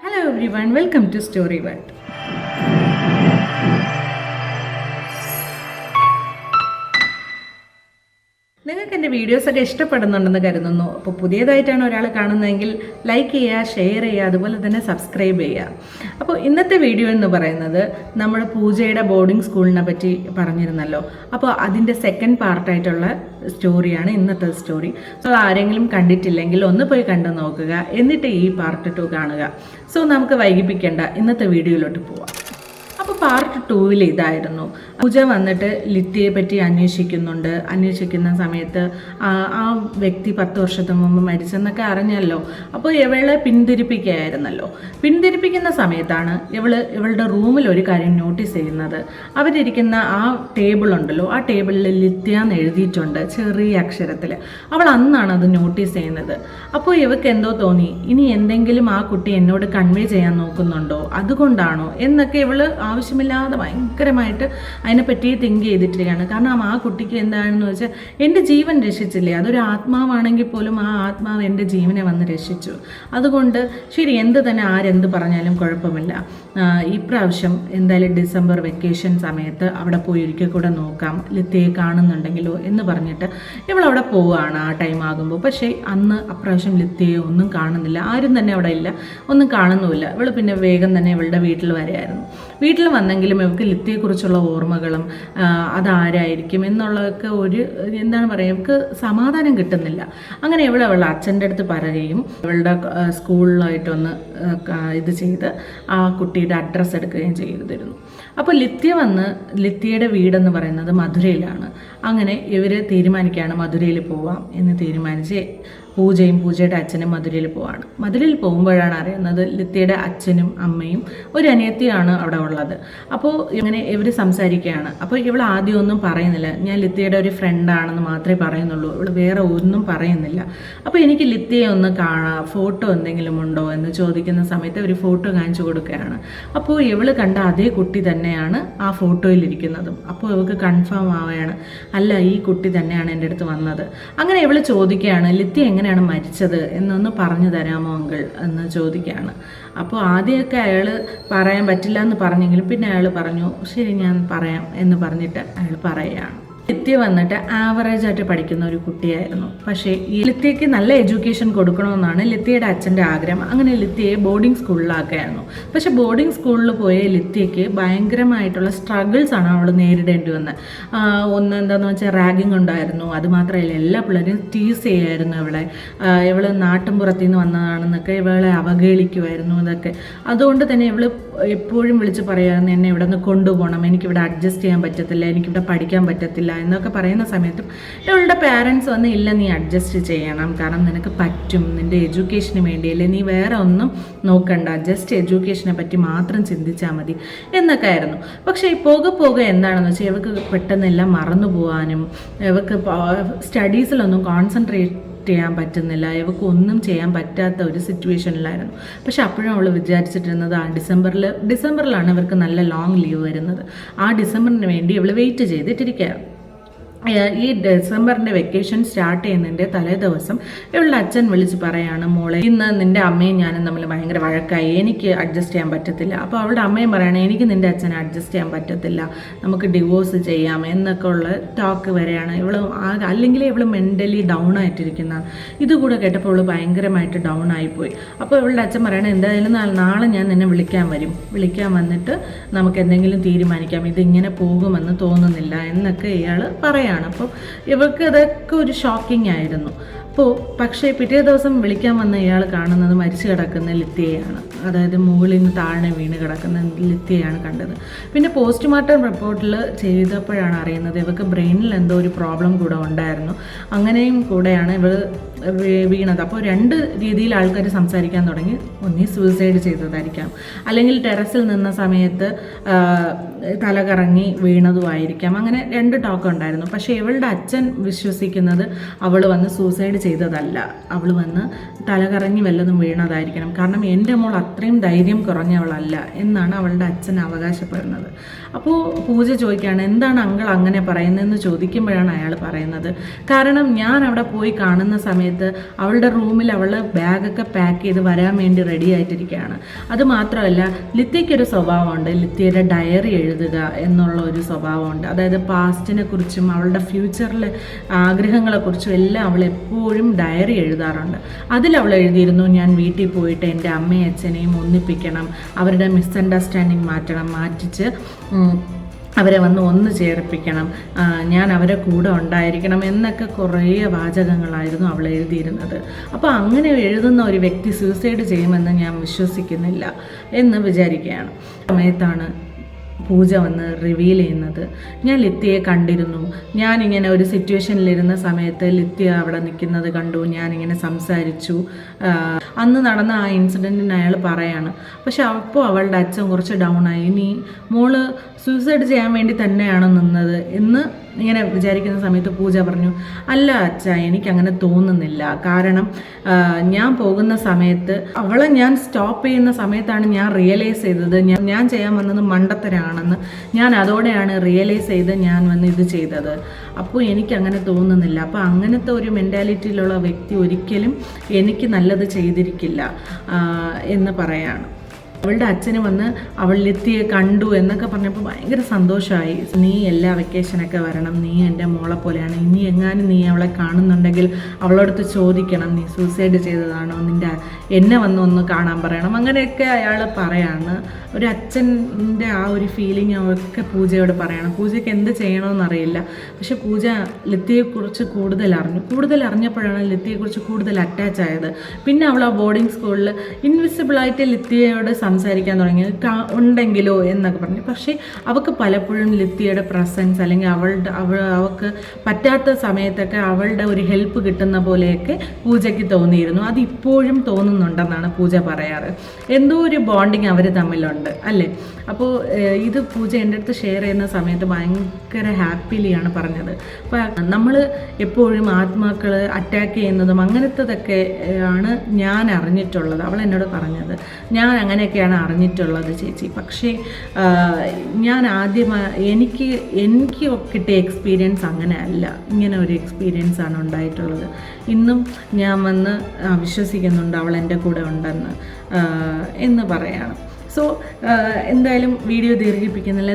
Hello everyone, welcome to Story World. നിങ്ങൾക്ക് എന്റെ വീഡിയോസൊക്കെ ഇഷ്ടപ്പെടുന്നുണ്ടെന്ന് കരുതുന്നു. അപ്പോൾ പുതിയതായിട്ടാണ് ഒരാൾ കാണുന്നതെങ്കിൽ ലൈക്ക് ചെയ്യുക ഷെയർ ചെയ്യുക അതുപോലെ തന്നെ സബ്സ്ക്രൈബ് ചെയ്യുക. അപ്പോൾ ഇന്നത്തെ വീഡിയോ എന്ന് പറയുന്നത് നമ്മൾ പൂജയുടെ ബോർഡിംഗ് സ്കൂളിനെ പറ്റി പറഞ്ഞിരുന്നല്ലോ. അപ്പോൾ അതിന്റെ സെക്കൻഡ് പാർട്ടായിട്ടുള്ള സ്റ്റോറിയാണ് ഇന്നത്തെ സ്റ്റോറി സോ ആരെങ്കിലും കണ്ടിട്ടില്ലെങ്കിൽ ഒന്ന് പോയി കണ്ടു നോക്കുക. എന്നിട്ട് ഈ പാർട്ട് ടു കാണുക. സോ നമുക്ക് വൈകിപ്പിക്കേണ്ട ഇന്നത്തെ വീഡിയോയിലോട്ട് പോവാം. അപ്പോൾ പാർട്ട് ടൂവിൽ ഇതായിരുന്നു. പൂജ വന്നിട്ട് ലിറ്റിയെ പറ്റി അന്വേഷിക്കുന്നുണ്ട്. അന്വേഷിക്കുന്ന സമയത്ത് ആ ആ വ്യക്തി പത്ത് വർഷത്തിന് മുമ്പ് മരിച്ചെന്നൊക്കെ അറിഞ്ഞല്ലോ. അപ്പോൾ ഇവളെ പിന്തിരിപ്പിക്കുകയായിരുന്നല്ലോ പിന്തിരിപ്പിക്കുന്ന സമയത്താണ് ഇവൾ ഇവളുടെ റൂമിൽ ഒരു കാര്യം നോട്ടീസ് ചെയ്യുന്നത്. അവരിരിക്കുന്ന ആ ടേബിൾ ഉണ്ടല്ലോ. ആ ടേബിളിൽ ലിത്യ എന്ന് എഴുതിയിട്ടുണ്ട് ചെറിയ അക്ഷരത്തിൽ അവൾ അന്നാണ് അത് നോട്ടീസ് ചെയ്യുന്നത്. അപ്പോൾ ഇവക്ക് എന്തോ തോന്നി. ഇനി എന്തെങ്കിലും ആ കുട്ടി എന്നോട് കൺവേ ചെയ്യാൻ നോക്കുന്നുണ്ടോ? അതുകൊണ്ടാണോ? എന്നൊക്കെ ഇവൾ ആവശ്യമില്ലാതെ ഭയങ്കരമായിട്ട് അതിനെപ്പറ്റി തിങ്ക് ചെയ്തിട്ടിരിക്കുകയാണ്. കാരണം ആ കുട്ടിക്ക് എന്താണെന്ന് വെച്ചാൽ എന്റെ ജീവൻ രക്ഷിച്ചില്ലേ? അതൊരു ആത്മാവാണെങ്കിൽ പോലും ആ ആത്മാവ് എന്റെ ജീവനെ വന്ന് രക്ഷിച്ചു. അതുകൊണ്ട് ശരി എന്ത് തന്നെ ആരെന്ത് പറഞ്ഞാലും കുഴപ്പമില്ല. ഇപ്രാവശ്യം എന്തായാലും ഡിസംബർ വെക്കേഷൻ സമയത്ത് അവിടെ പോയി ഒരിക്കൽ കൂടെ നോക്കാം. ലിത്തയെ കാണുന്നുണ്ടെങ്കിലോ എന്ന് പറഞ്ഞിട്ട് ഇവളവിടെ പോവുകയാണ് ആ ടൈം ആകുമ്പോൾ. പക്ഷേ അന്ന് അപ്രാവശ്യം ലിത്തയെ ഒന്നും കാണുന്നില്ല. ആരും തന്നെ അവിടെ ഇല്ല. ഒന്നും കാണുന്നുമില്ല. ഇവൾ പിന്നെ വേഗം തന്നെ ഇവളുടെ വീട്ടിൽ വരെയായിരുന്നു വീട്ടിൽ വന്നെങ്കിലും നമുക്ക് ലിത്തിയെക്കുറിച്ചുള്ള ഓർമ്മകളും അതാരായിരിക്കും എന്നുള്ളതൊക്കെ ഒരു എന്താണ് പറയുക നമുക്ക് സമാധാനം കിട്ടുന്നില്ല. അങ്ങനെ ഇവൾ അവളുടെ അച്ഛന്റെ അടുത്ത് പറയുകയും ഇവളുടെ ആ, സ്കൂളിലായിട്ടൊന്ന് ഇത് ചെയ്ത് ആ കുട്ടിയുടെ അഡ്രസ്സ് എടുക്കുകയും ചെയ്തിരുന്നു. അപ്പോൾ ലിത്യ വന്ന് ലിത്യയുടെ വീടെന്ന് പറയുന്നത് മധുരയിലാണ്. അങ്ങനെ ഇവർ തീരുമാനിക്കുകയാണ് മധുരയിൽ പോവാം എന്ന് തീരുമാനിച്ച് പൂജയും പൂജയുടെ അച്ഛനും മധുരയിൽ പോവാണ്. മധുരയിൽ പോകുമ്പോഴാണ് അറിയുന്നത് ലിത്തയുടെ അച്ഛനും അമ്മയും ഒരു അനിയത്തിയാണ് അവിടെ ഉള്ളത്. അപ്പോൾ ഇങ്ങനെ ഇവർ സംസാരിക്കുകയാണ്. അപ്പോൾ ഇവൾ ആദ്യമൊന്നും പറയുന്നില്ല. ഞാൻ ലിത്തയുടെ ഒരു ഫ്രണ്ടാണെന്ന് മാത്രമേ പറയുന്നുള്ളൂ. ഇവൾ വേറെ ഒന്നും പറയുന്നില്ല. അപ്പോൾ എനിക്ക് ലിത്തയെ ഒന്ന് കാണാം ഫോട്ടോ എന്തെങ്കിലും ഉണ്ടോ എന്ന് ചോദിക്കുന്ന സമയത്ത് ഒരു ഫോട്ടോ കാണിച്ചു കൊടുക്കുകയാണ്. അപ്പോൾ ഇവൾ കണ്ട അതേ കുട്ടി തന്നെയാണ് ആ ഫോട്ടോയിലിരിക്കുന്നതും അപ്പോൾ ഇവൾക്ക് കൺഫേം ആവുകയാണ്. അല്ല ഈ കുട്ടി തന്നെയാണ് എന്റെ അടുത്ത് വന്നത്. അങ്ങനെ ഇവൾ ചോദിക്കുകയാണ് ലിത്യ എങ്ങനെയാണ് മരിച്ചത് എന്നൊന്ന് പറഞ്ഞു തരാമോ അങ്കിൾ എന്ന് ചോദിക്കുകയാണ്. അപ്പോൾ ആദ്യമൊക്കെ അയാൾ പറയാൻ പറ്റില്ല എന്ന് പറഞ്ഞെങ്കിലും പിന്നെ അയാൾ പറഞ്ഞു ശരി ഞാൻ പറയാം എന്ന് പറഞ്ഞിട്ട് അയാൾ പറയുകയാണ്. ലിത്യ വന്നിട്ട് ആവറേജ് ആയിട്ട് പഠിക്കുന്ന ഒരു കുട്ടിയായിരുന്നു. പക്ഷേ ഈ ലിത്യയ്ക്ക് നല്ല എഡ്യൂക്കേഷൻ കൊടുക്കണമെന്നാണ് ലിത്യയുടെ അച്ഛന്റെ ആഗ്രഹം. അങ്ങനെ ലിത്യയെ ബോർഡിംഗ് സ്കൂളിലാക്കുകയായിരുന്നു പക്ഷേ ബോർഡിംഗ് സ്കൂളിൽ പോയ ലിത്യയ്ക്ക് ഭയങ്കരമായിട്ടുള്ള സ്ട്രഗിൾസ് ആണ് അവൾ നേരിടേണ്ടി വന്നത് ഒന്ന് എന്താണെന്ന് വെച്ചാൽ റാഗിങ് ഉണ്ടായിരുന്നു. അതുമാത്രമല്ല എല്ലാ പിള്ളേരും ടീസ് ചെയ്യായിരുന്നു ഇവളെ. ഇവൾ നാട്ടിൻപുറത്തു നിന്ന് വന്നതാണെന്നൊക്കെ ഇവളെ അവഗണിക്കുമായിരുന്നു ഇതൊക്കെ. അതുകൊണ്ട് തന്നെ ഇവൾ എപ്പോഴും വിളിച്ച് പറയായിരുന്നു എന്നെ ഇവിടെ നിന്ന് കൊണ്ടുപോകണം. എനിക്കിവിടെ അഡ്ജസ്റ്റ് ചെയ്യാൻ പറ്റത്തില്ല. എനിക്കിവിടെ പഠിക്കാൻ പറ്റത്തില്ല. എന്നൊക്കെ പറയുന്ന സമയത്തും ഇവളുടെ പാരൻസ് വന്ന് ഇല്ല നീ അഡ്ജസ്റ്റ് ചെയ്യണം. കാരണം നിനക്ക് പറ്റും. നിന്റെ എഡ്യൂക്കേഷന് വേണ്ടി അല്ലെ നീ വേറെ ഒന്നും നോക്കണ്ട. ജസ്റ്റ് എഡ്യൂക്കേഷനെ പറ്റി മാത്രം ചിന്തിച്ചാൽ മതി. എന്നൊക്കെ ആയിരുന്നു. പക്ഷേ ഈ പോകെ പോകെ എന്താണെന്ന് വെച്ചാൽ ഇവക്ക് പെട്ടെന്നെല്ലാം മറന്നു പോകാനും ഇവക്ക് സ്റ്റഡീസിലൊന്നും കോൺസെൻട്രേറ്റ് ചെയ്യാൻ പറ്റുന്നില്ല. ഇവക്ക് ഒന്നും ചെയ്യാൻ പറ്റാത്ത ഒരു സിറ്റുവേഷനിലായിരുന്നു പക്ഷെ അപ്പോഴും അവൾ വിചാരിച്ചിട്ടിരുന്നത് ആ ഡിസംബറിൽ ഡിസംബറിലാണ് ഇവർക്ക് നല്ല ലോങ് ലീവ് വരുന്നത്. ആ ഡിസംബറിന് വേണ്ടി ഇവൾ വെയിറ്റ് ചെയ്തിട്ടിരിക്കുകയാണ്. ഈ ഡിസംബറിന്റെ വെക്കേഷൻ സ്റ്റാർട്ട് ചെയ്യുന്നതിന്റെ തലേ ദിവസം ഇവളുടെ അച്ഛൻ വിളിച്ച് പറയാണ് മോളെ ഇന്ന് നിന്റെ അമ്മയും ഞാനും തമ്മിൽ ഭയങ്കര വഴക്കായി. എനിക്ക് അഡ്ജസ്റ്റ് ചെയ്യാൻ പറ്റത്തില്ല. അപ്പോൾ അവളുടെ അമ്മയും പറയണേ എനിക്ക് നിന്റെ അച്ഛനെ അഡ്ജസ്റ്റ് ചെയ്യാൻ പറ്റത്തില്ല. നമുക്ക് ഡിവോഴ്സ് ചെയ്യാം. എന്നൊക്കെ ഉള്ള ടോക്ക് വരെയാണ്. ഇവൾ അല്ലെങ്കിൽ ഇവൾ മെന്റലി ഡൗൺ ആയിട്ടിരിക്കുന്ന. ഇതുകൂടെ കേട്ടപ്പോൾ അവൾ ഭയങ്കരമായിട്ട് ഡൗൺ ആയിപ്പോയി. അപ്പോൾ ഇവളുടെ അച്ഛൻ പറയണേ എന്തായാലും നാളെ ഞാൻ നിന്നെ വിളിക്കാൻ വരും. വിളിക്കാൻ വന്നിട്ട് നമുക്ക് എന്തെങ്കിലും തീരുമാനിക്കാം. ഇതിങ്ങനെ പോകുമെന്ന് തോന്നുന്നില്ല. എന്നൊക്കെ ഇയാൾ പറയാണ് അപ്പോൾ ഇവർക്ക് അതൊക്കെ ഒരു ഷോക്കിംഗ് ആയിരുന്നു. അപ്പോൾ പക്ഷേ പിറ്റേ ദിവസം വിളിക്കാൻ വന്ന ഇയാൾ കാണുന്നത് മരിച്ചു കിടക്കുന്ന ലിത്യയാണ് അതായത് മുകളിൽ നിന്ന് താഴെ വീണ് കിടക്കുന്ന ലിത്യയാണ് കണ്ടത്. പിന്നെ പോസ്റ്റ്മോർട്ടം റിപ്പോർട്ടിൽ ചെയ്തപ്പോഴാണ് അറിയുന്നത് ഇവർക്ക് ബ്രെയിനിൽ എന്തോ ഒരു പ്രോബ്ലം കൂടെ ഉണ്ടായിരുന്നു. അങ്ങനെയും കൂടെയാണ് ഇവർ വീണത്. അപ്പോൾ രണ്ട് രീതിയിൽ ആൾക്കാർ സംസാരിക്കാൻ തുടങ്ങി. ഒന്നി സൂയിസൈഡ് ചെയ്തതായിരിക്കാം. അല്ലെങ്കിൽ ടെറസിൽ നിന്ന സമയത്ത് തലകറങ്ങി തല കറങ്ങി വീണതുമായിരിക്കാം. അങ്ങനെ രണ്ട് ടോക്ക് ഉണ്ടായിരുന്നു. പക്ഷേ ഇവളുടെ അച്ഛൻ വിശ്വസിക്കുന്നത് അവൾ വന്ന് സൂസൈഡ് ചെയ്തതല്ല. അവൾ വന്ന് തലകറങ്ങി വല്ലതും വീണതായിരിക്കണം. കാരണം എന്റെ മോൾ അത്രയും ധൈര്യം കുറഞ്ഞവളല്ല എന്നാണ് അവളുടെ അച്ഛൻ അവകാശപ്പെടുന്നത്. അപ്പോൾ പൂജ ചോദിക്കുകയാണ് എന്താണ് അങ്കിൾ അങ്ങനെ പറയുന്നതെന്ന് ചോദിക്കുമ്പോഴാണ് അയാൾ പറയുന്നത്? കാരണം ഞാൻ അവിടെ പോയി കാണുന്ന സമയത്ത് അവളുടെ റൂമിൽ അവൾ ബാഗൊക്കെ പാക്ക് ചെയ്ത് വരാൻ വേണ്ടി റെഡി ആയിട്ടിരിക്കുകയാണ്. അത് മാത്രമല്ല ലിത്യയ്ക്കൊരു സ്വഭാവമുണ്ട്. ലിത്യയുടെ ഡയറി എഴുതുക എന്നുള്ള ഒരു സ്വഭാവമുണ്ട്. അതായത് പാസ്റ്റിനെ കുറിച്ചും അവളുടെ ഫ്യൂച്ചറിലെ ആഗ്രഹങ്ങളെക്കുറിച്ചും എല്ലാം അവൾ എപ്പോഴും ഡയറി എഴുതാറുണ്ട്. അതിൽ അവൾ എഴുതിയിരുന്നു ഞാൻ വീട്ടിൽ പോയിട്ട് എന്റെ അമ്മയും അച്ഛനെയും ഒന്നിപ്പിക്കണം അവരുടെ മിസ്അണ്ടർസ്റ്റാൻഡിങ് മാറ്റണം മാറ്റിച്ച് അവരെ വന്ന് ഒന്ന് ചേർപ്പിക്കണം ഞാൻ അവരെ കൂടെ ഉണ്ടായിരിക്കണം എന്നൊക്കെ കുറേ വാചകങ്ങളായിരുന്നു അവൾ എഴുതിയിരുന്നത്. അപ്പോൾ അങ്ങനെ എഴുതുന്ന ഒരു വ്യക്തി സൂസൈഡ് ചെയ്യുമെന്ന് ഞാൻ വിശ്വസിക്കുന്നില്ല എന്ന് വിചാരിക്കുകയാണ്. സമയത്താണ് പൂജ വന്ന് റിവീൽ ചെയ്യുന്നത്. ഞാൻ ലിത്യയെ കണ്ടിരുന്നു. ഞാനിങ്ങനെ ഒരു സിറ്റുവേഷനിലിരുന്ന സമയത്ത് ലിത്യ അവിടെ നിൽക്കുന്നത് കണ്ടു. ഞാനിങ്ങനെ സംസാരിച്ചു. അന്ന് നടന്ന ആ ഇൻസിഡന്റിന് അയാൾ പറയാണ് പക്ഷെ അപ്പോൾ അവളുടെ അച്ഛൻ കുറച്ച് ഡൗൺ ആയി. ഇനി മോൾ സൂയിസൈഡ് ചെയ്യാൻ വേണ്ടി തന്നെയാണ് നിന്നത് എന്ന് ഇങ്ങനെ വിചാരിക്കുന്ന സമയത്ത് പൂജ പറഞ്ഞു അല്ല അച്ഛ എനിക്കങ്ങനെ തോന്നുന്നില്ല. കാരണം ഞാൻ പോകുന്ന സമയത്ത് അവളെ ഞാൻ സ്റ്റോപ്പ് ചെയ്യുന്ന സമയത്താണ് ഞാൻ റിയലൈസ് ചെയ്തത്. ഞാൻ ഞാൻ ചെയ്യാൻ വന്നത് മണ്ടത്തരാണെന്ന്. ഞാൻ അതോടെയാണ് റിയലൈസ് ചെയ്ത് ഞാൻ വന്ന് ഇത് ചെയ്തത്. അപ്പോൾ എനിക്കങ്ങനെ തോന്നുന്നില്ല. അപ്പോൾ അങ്ങനത്തെ ഒരു മെന്റാലിറ്റിയിലുള്ള വ്യക്തി ഒരിക്കലും എനിക്ക് നല്ലത് ചെയ്തിരിക്കില്ല എന്ന് പറയാണ്. അവളുടെ അച്ഛന് വന്ന് അവളിലെത്തിയെ കണ്ടു എന്നൊക്കെ പറഞ്ഞപ്പോൾ ഭയങ്കര സന്തോഷമായി. നീ എല്ലാ വെക്കേഷനൊക്കെ വരണം. നീ എന്റെ മോളെ പോലെയാണ്. ഇനി എങ്ങാനും നീ അവളെ കാണുന്നുണ്ടെങ്കിൽ അവളോടത്ത് ചോദിക്കണം. നീ സൂസൈഡ് ചെയ്തതാണോ? നിന്റെ എന്നെ വന്ന് ഒന്ന് കാണാൻ പറയണം. അങ്ങനെയൊക്കെ അയാൾ പറയാണ്. ഒരു അച്ഛന്റെ ആ ഒരു ഫീലിംഗ് ഒക്കെ പൂജയോട് പറയണം. പൂജയ്ക്ക് എന്ത് ചെയ്യണമെന്നറിയില്ല പക്ഷെ പൂജ ലത്തിയെക്കുറിച്ച് കൂടുതൽ അറിഞ്ഞു. കൂടുതൽ അറിഞ്ഞപ്പോഴാണ് ലത്തിയെക്കുറിച്ച് കൂടുതൽ അറ്റാച്ച് ആയത്. പിന്നെ അവൾ ആ ബോർഡിംഗ് സ്കൂളിൽ ഇൻവിസിബിളായിട്ട് ലിത്തിയയോട് സംസാരിക്കാൻ തുടങ്ങി. ഉണ്ടെങ്കിലോ എന്നൊക്കെ പറഞ്ഞു. പക്ഷേ അവൾക്ക് പലപ്പോഴും ലിത്തിയുടെ പ്രസൻസ് അല്ലെങ്കിൽ അവളുടെ അവൾ അവൾക്ക് പറ്റാത്ത സമയത്തൊക്കെ അവളുടെ ഒരു ഹെൽപ്പ് കിട്ടുന്ന പോലെയൊക്കെ പൂജയ്ക്ക് തോന്നിയിരുന്നു. അത് ഇപ്പോഴും തോന്നുന്നുണ്ടെന്നാണ് പൂജ പറയാറ്. എന്തോ ഒരു ബോണ്ടിങ് അവർ തമ്മിലുണ്ട് അല്ലേ? അപ്പോൾ ഇത് പൂജ എന്റെ അടുത്ത് ഷെയർ ചെയ്യുന്ന സമയത്ത് ഭയങ്കര ഹാപ്പിലിയാണ് പറഞ്ഞത്. അപ്പോൾ നമ്മൾ എപ്പോഴും ആത്മാക്കൾ അറ്റാക്ക് ചെയ്യുന്നതും അങ്ങനത്തതൊക്കെ ആണ് ഞാൻ അറിഞ്ഞിട്ടുള്ളത്. അവൾ എന്നോട് പറഞ്ഞത് ഞാൻ അങ്ങനെയൊക്കെയാണ് അറിഞ്ഞിട്ടുള്ളത് ചേച്ചി. പക്ഷേ ഞാൻ ആദ്യമായി എനിക്ക് എനിക്ക് കിട്ടിയ എക്സ്പീരിയൻസ് അങ്ങനെ അല്ല. ഇങ്ങനെ ഒരു എക്സ്പീരിയൻസ് ആണ് ഉണ്ടായിട്ടുള്ളത്. ഇന്നും ഞാൻ വന്ന് വിശ്വസിക്കുന്നുണ്ട് അവൾ എന്റെ കൂടെ ഉണ്ടെന്ന് എന്ന് പറയാണ്. സോ എന്തായാലും വീഡിയോ ദീർഘിപ്പിക്കുന്നില്ല.